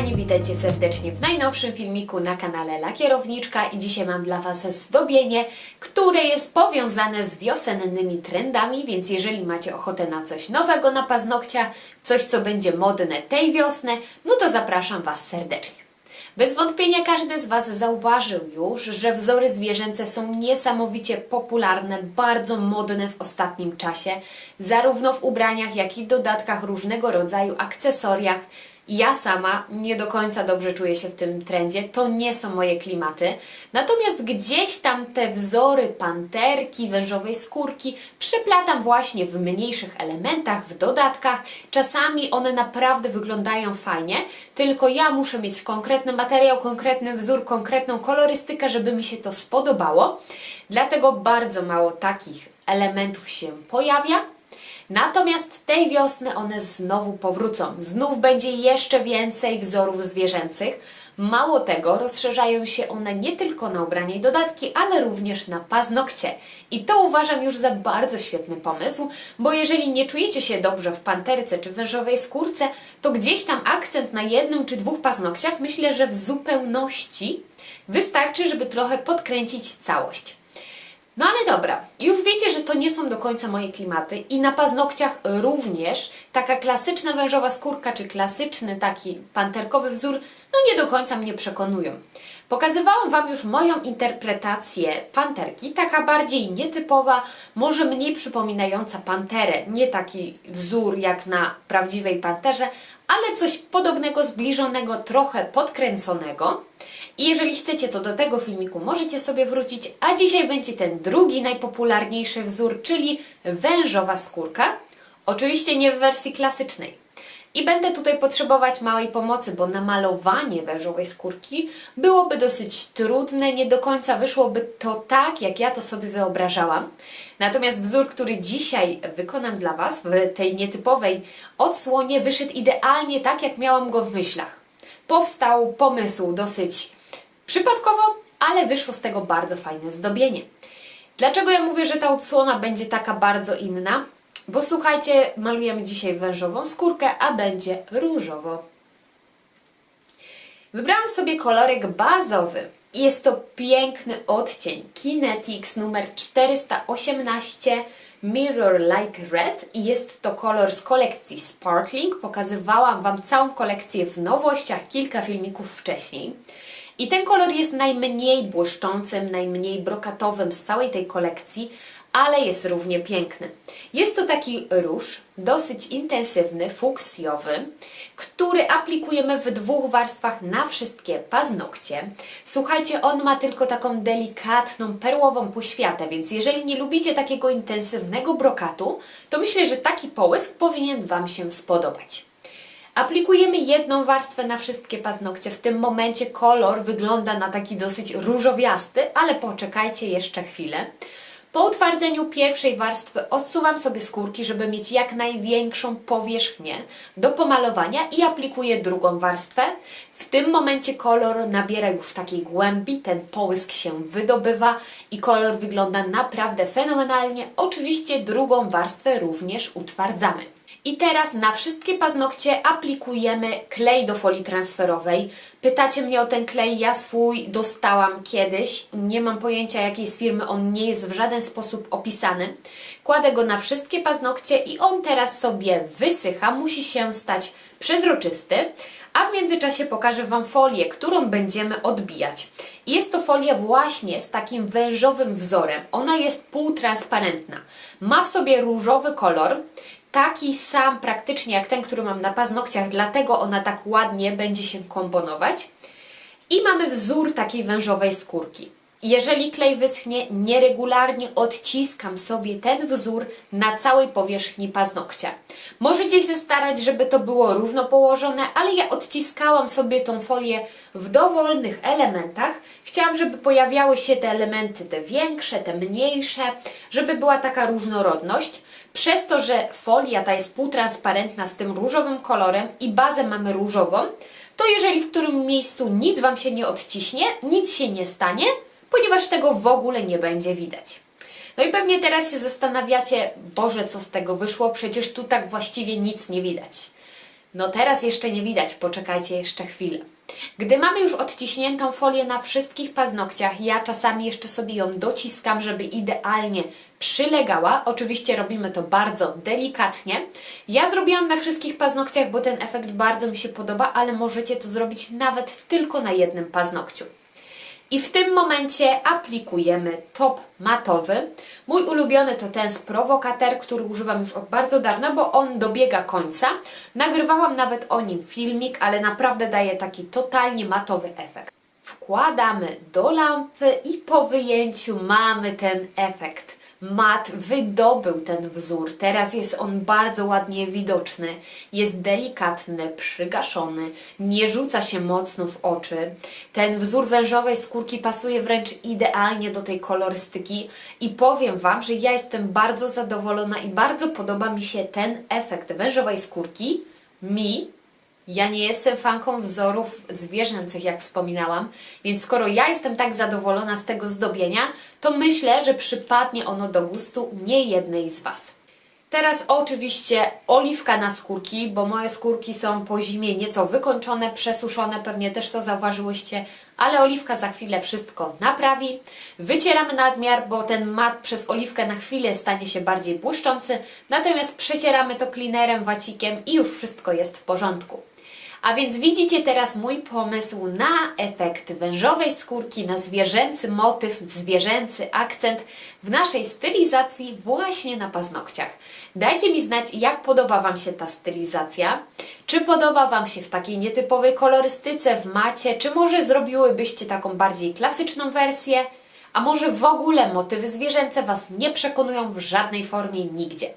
kochani, witajcie serdecznie w najnowszym filmiku na kanale Lakierowniczka i dzisiaj mam dla Was zdobienie, które jest powiązane z wiosennymi trendami, więc jeżeli macie ochotę na coś nowego na paznokciach, coś co będzie modne tej wiosny, no to zapraszam Was serdecznie. Bez wątpienia każdy z Was zauważył już, że wzory zwierzęce są niesamowicie popularne, bardzo modne w ostatnim czasie, zarówno w ubraniach, jak i dodatkach różnego rodzaju akcesoriach. Ja sama nie do końca dobrze czuję się w tym trendzie, to nie są moje klimaty. Natomiast gdzieś tam te wzory panterki, wężowej skórki przeplatam właśnie w mniejszych elementach, w dodatkach. Czasami one naprawdę wyglądają fajnie, tylko ja muszę mieć konkretny materiał, konkretny wzór, konkretną kolorystykę, żeby mi się to spodobało. Dlatego bardzo mało takich elementów się pojawia. Natomiast tej wiosny one znowu powrócą. Znów będzie jeszcze więcej wzorów zwierzęcych. Mało tego, rozszerzają się one nie tylko na ubranie i dodatki, ale również na paznokcie. I to uważam już za bardzo świetny pomysł, bo jeżeli nie czujecie się dobrze w panterce czy wężowej skórce, to gdzieś tam akcent na jednym czy dwóch paznokciach myślę, że w zupełności wystarczy, żeby trochę podkręcić całość. No ale dobra, już wiecie, że to nie są do końca moje klimaty i na paznokciach również taka klasyczna wężowa skórka czy klasyczny taki panterkowy wzór no nie do końca mnie przekonują. Pokazywałam Wam już moją interpretację panterki, taka bardziej nietypowa, może mniej przypominająca panterę, nie taki wzór jak na prawdziwej panterze, ale coś podobnego, zbliżonego, trochę podkręconego. I jeżeli chcecie, to do tego filmiku możecie sobie wrócić, a dzisiaj będzie ten drugi najpopularniejszy wzór, czyli wężowa skórka. Oczywiście nie w wersji klasycznej. I będę tutaj potrzebować małej pomocy, bo namalowanie wężowej skórki byłoby dosyć trudne, nie do końca wyszłoby to tak, jak ja to sobie wyobrażałam. Natomiast wzór, który dzisiaj wykonam dla Was w tej nietypowej odsłonie, wyszedł idealnie tak, jak miałam go w myślach. Powstał pomysł dosyć przypadkowo, ale wyszło z tego bardzo fajne zdobienie. Dlaczego ja mówię, że ta odsłona będzie taka bardzo inna? Bo słuchajcie, malujemy dzisiaj wężową skórkę, a będzie różowo. Wybrałam sobie kolorek bazowy. Jest to piękny odcień Kinetics numer 418 Mirror Like Red i jest to kolor z kolekcji Sparkling. Pokazywałam Wam całą kolekcję w nowościach kilka filmików wcześniej. I ten kolor jest najmniej błyszczącym, najmniej brokatowym z całej tej kolekcji, ale jest równie piękny. Jest to taki róż, dosyć intensywny, fuksjowy, który aplikujemy w dwóch warstwach na wszystkie paznokcie. Słuchajcie, on ma tylko taką delikatną, perłową poświatę, więc jeżeli nie lubicie takiego intensywnego brokatu, to myślę, że taki połysk powinien Wam się spodobać. Aplikujemy jedną warstwę na wszystkie paznokcie. W tym momencie kolor wygląda na taki dosyć różowiasty, ale poczekajcie jeszcze chwilę. Po utwardzeniu pierwszej warstwy odsuwam sobie skórki, żeby mieć jak największą powierzchnię do pomalowania i aplikuję drugą warstwę. W tym momencie kolor nabiera już takiej głębi, ten połysk się wydobywa i kolor wygląda naprawdę fenomenalnie. Oczywiście drugą warstwę również utwardzamy. I teraz na wszystkie paznokcie aplikujemy klej do folii transferowej. Pytacie mnie o ten klej, ja swój dostałam kiedyś. Nie mam pojęcia jakiej z firmy, on nie jest w żaden sposób opisany. Kładę go na wszystkie paznokcie i on teraz sobie wysycha, musi się stać przezroczysty. A w międzyczasie pokażę Wam folię, którą będziemy odbijać. Jest to folia właśnie z takim wężowym wzorem. Ona jest półtransparentna. Ma w sobie różowy kolor, taki sam praktycznie jak ten, który mam na paznokciach, dlatego ona tak ładnie będzie się komponować. I mamy wzór takiej wężowej skórki. Jeżeli klej wyschnie, nieregularnie odciskam sobie ten wzór na całej powierzchni paznokcia. Możecie się starać, żeby to było równo położone, ale ja odciskałam sobie tą folię w dowolnych elementach. Chciałam, żeby pojawiały się te elementy, te większe, te mniejsze, żeby była taka różnorodność. Przez to, że folia ta jest półtransparentna z tym różowym kolorem i bazę mamy różową, to jeżeli w którym miejscu nic Wam się nie odciśnie, nic się nie stanie, ponieważ tego w ogóle nie będzie widać. No i pewnie teraz się zastanawiacie, Boże, co z tego wyszło, przecież tu tak właściwie nic nie widać. No teraz jeszcze nie widać, poczekajcie jeszcze chwilę. Gdy mamy już odciśniętą folię na wszystkich paznokciach, ja czasami jeszcze sobie ją dociskam, żeby idealnie przylegała. Oczywiście robimy to bardzo delikatnie. Ja zrobiłam na wszystkich paznokciach, bo ten efekt bardzo mi się podoba, ale możecie to zrobić nawet tylko na jednym paznokciu. I w tym momencie aplikujemy top matowy. Mój ulubiony to ten z Provocateur, który używam już od bardzo dawna, bo on dobiega końca. Nagrywałam nawet o nim filmik, ale naprawdę daje taki totalnie matowy efekt. Wkładamy do lampy i po wyjęciu mamy ten efekt. Mat wydobył ten wzór. Teraz jest on bardzo ładnie widoczny. Jest delikatny, przygaszony, nie rzuca się mocno w oczy. Ten wzór wężowej skórki pasuje wręcz idealnie do tej kolorystyki i powiem Wam, że ja jestem bardzo zadowolona i bardzo podoba mi się ten efekt wężowej skórki. Mi ja nie jestem fanką wzorów zwierzęcych, jak wspominałam, więc skoro ja jestem tak zadowolona z tego zdobienia, to myślę, że przypadnie ono do gustu niejednej z Was. Teraz oczywiście oliwka na skórki, bo moje skórki są po zimie nieco wykończone, przesuszone, pewnie też to zauważyłyście, ale oliwka za chwilę wszystko naprawi. Wycieramy nadmiar, bo ten mat przez oliwkę na chwilę stanie się bardziej błyszczący, natomiast przecieramy to cleanerem, wacikiem i już wszystko jest w porządku. A więc widzicie teraz mój pomysł na efekt wężowej skórki, na zwierzęcy motyw, zwierzęcy akcent w naszej stylizacji właśnie na paznokciach. Dajcie mi znać, jak podoba Wam się ta stylizacja. Czy podoba Wam się w takiej nietypowej kolorystyce, w macie, czy może zrobiłybyście taką bardziej klasyczną wersję? A może w ogóle motywy zwierzęce Was nie przekonują w żadnej formie nigdzie?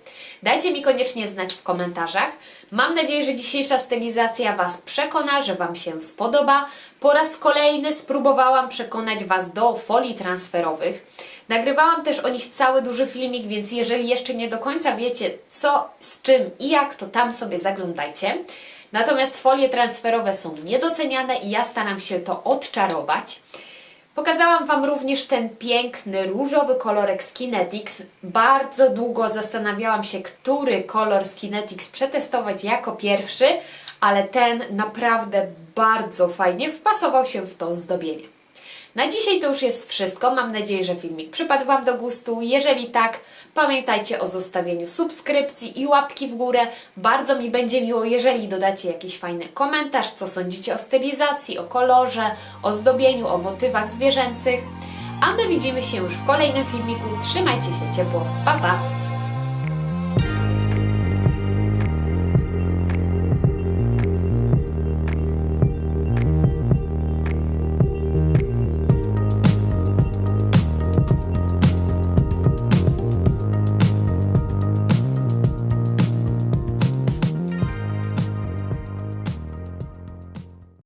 Dajcie mi koniecznie znać w komentarzach. Mam nadzieję, że dzisiejsza stylizacja Was przekona, że Wam się spodoba. Po raz kolejny spróbowałam przekonać Was do folii transferowych. Nagrywałam też o nich cały duży filmik, więc jeżeli jeszcze nie do końca wiecie co, z czym i jak, to tam sobie zaglądajcie. Natomiast folie transferowe są niedoceniane i ja staram się to odczarować. Pokazałam Wam również ten piękny, różowy kolorek z Kinetics. Bardzo długo zastanawiałam się, który kolor z Kinetics przetestować jako pierwszy, ale ten naprawdę bardzo fajnie wpasował się w to zdobienie. Na dzisiaj to już jest wszystko. Mam nadzieję, że filmik przypadł Wam do gustu. Jeżeli tak, pamiętajcie o zostawieniu subskrypcji i łapki w górę. Bardzo mi będzie miło, jeżeli dodacie jakiś fajny komentarz, co sądzicie o stylizacji, o kolorze, o zdobieniu, o motywach zwierzęcych. A my widzimy się już w kolejnym filmiku. Trzymajcie się ciepło. Pa, pa!